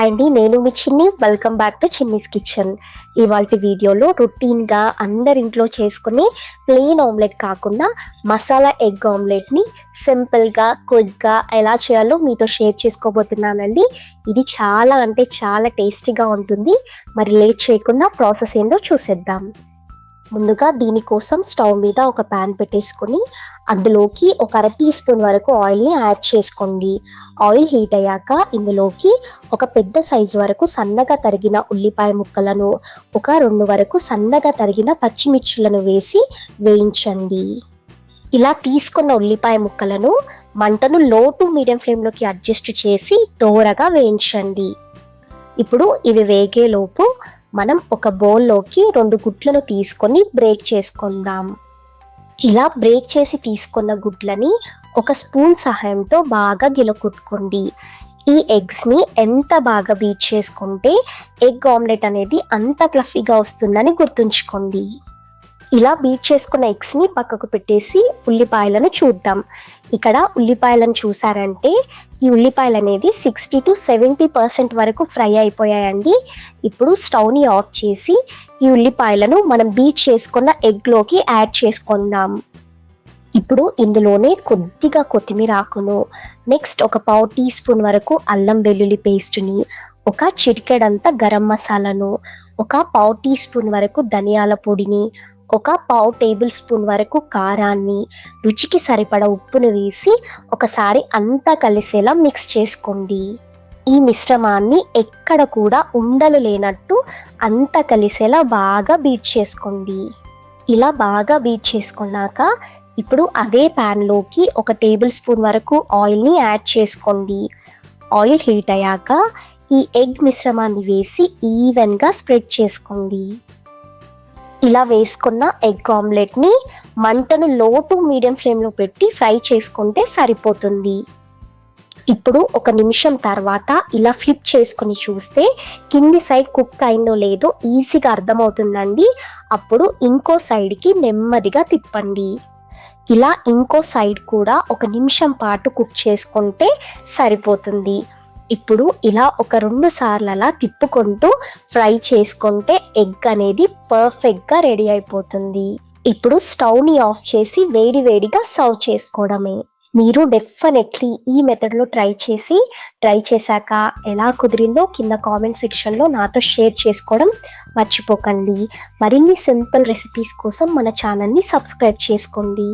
Hi అండి నేను మీ Chinni. Welcome back to Chinni's kitchen ఇవాళ వీడియోలో రొటీన్గా అందరింట్లో చేసుకుని ప్లెయిన్ ఆమ్లెట్ కాకుండా మసాలా ఎగ్ ఆమ్లెట్ని సింపుల్గా క్విక్గా ఎలా చేయాలో మీతో షేర్ చేసుకోబోతున్నానండి. ఇది చాలా అంటే చాలా టేస్టీగా ఉంటుంది. మరి లేట్ చేయకుండా ప్రాసెస్ ఏందో చూసేద్దాం. ముందుగా దీనికోసం స్టవ్ మీద ఒక ప్యాన్ పెట్టేసుకొని అందులోకి ఒక అర టీ స్పూన్ వరకు ఆయిల్ని యాడ్ చేసుకోండి. ఆయిల్ హీట్ అయ్యాక ఇందులోకి ఒక పెద్ద సైజు వరకు సన్నగా తరిగిన ఉల్లిపాయ ముక్కలను ఒక రెండు వరకు సన్నగా తరిగిన పచ్చిమిర్చులను వేసి వేయించండి. ఇలా తీసుకున్న ఉల్లిపాయ ముక్కలను మంటను లో టు మీడియం ఫ్లేమ్లోకి అడ్జస్ట్ చేసి దోరగా వేయించండి. ఇప్పుడు ఇవి వేగేలోపు మనం ఒక బౌల్లోకి రెండు గుడ్లను తీసుకొని బ్రేక్ చేసుకుందాం. ఇలా బ్రేక్ చేసి తీసుకున్న గుడ్లని ఒక స్పూన్ సహాయంతో బాగా గిలకొట్టుకోండి. ఈ ఎగ్స్ని ఎంత బాగా బీట్ చేసుకుంటే ఎగ్ ఆమ్లెట్ అనేది అంత ప్లఫీగా వస్తుందని గుర్తుంచుకోండి. ఇలా బీట్ చేసుకున్న ఎగ్స్ని పక్కకు పెట్టేసి ఉల్లిపాయలను చూద్దాం. ఇక్కడ ఉల్లిపాయలను చూసారంటే ఈ ఉల్లిపాయలు అనేది సిక్స్టీ టు సెవెంటీ పర్సెంట్ వరకు ఫ్రై అయిపోయాయండి. ఇప్పుడు స్టవ్ని ఆఫ్ చేసి ఈ ఉల్లిపాయలను మనం బీట్ చేసుకున్న ఎగ్లోకి యాడ్ చేసుకుందాం. ఇప్పుడు ఇందులోనే కొద్దిగా కొత్తిమీర ఆకును నెక్స్ట్ ఒక పావు టీ స్పూన్ వరకు అల్లం వెల్లుల్లి పేస్ట్ని ఒక చిటికెడంత గరం మసాలాను ఒక పావు టీ స్పూన్ వరకు ధనియాల పొడిని ఒక పావు టేబుల్ స్పూన్ వరకు కారాన్ని రుచికి సరిపడ ఉప్పును వేసి ఒకసారి అంతా కలిసేలా మిక్స్ చేసుకోండి. ఈ మిశ్రమాన్ని ఎక్కడ కూడా ఉండలు లేనట్టు అంతా కలిసేలా బాగా బీట్ చేసుకోండి. ఇలా బాగా బీట్ చేసుకున్నాక ఇప్పుడు అదే ప్యాన్లోకి ఒక టేబుల్ స్పూన్ వరకు ఆయిల్ని యాడ్ చేసుకోండి. ఆయిల్ హీట్ అయ్యాక ఈ ఎగ్ మిశ్రమాన్ని వేసి ఈవెన్గా స్ప్రెడ్ చేసుకోండి. ఇలా వేసుకున్న ఎగ్ ఆమ్లెట్ని మంటను లో టు మీడియం ఫ్లేమ్లో పెట్టి ఫ్రై చేసుకుంటే సరిపోతుంది. ఇప్పుడు ఒక నిమిషం తర్వాత ఇలా ఫ్లిప్ చేసుకుని చూస్తే కింది సైడ్ కుక్ అయిందో లేదో ఈజీగా అర్థమవుతుందండి. అప్పుడు ఇంకో సైడ్కి నెమ్మదిగా తిప్పండి. ఇలా ఇంకో సైడ్ కూడా ఒక నిమిషం పాటు కుక్ చేసుకుంటే సరిపోతుంది. ఇప్పుడు ఇలా ఒక రెండు సార్లు అలా తిప్పుకుంటూ ఫ్రై చేసుకుంటే ఎగ్ అనేది పర్ఫెక్ట్గా రెడీ అయిపోతుంది. ఇప్పుడు స్టవ్ని ఆఫ్ చేసి వేడి వేడిగా సర్వ్ చేసుకోవడమే. మీరు డెఫినెట్లీ ఈ మెథడ్లో ట్రై చేసి ట్రై చేశాక ఎలా కుదిరిందో కింద కామెంట్ సెక్షన్లో నాతో షేర్ చేసుకోవడం మర్చిపోకండి. మరిన్ని సింపుల్ రెసిపీస్ కోసం మన ఛానల్ని సబ్స్క్రైబ్ చేసుకోండి.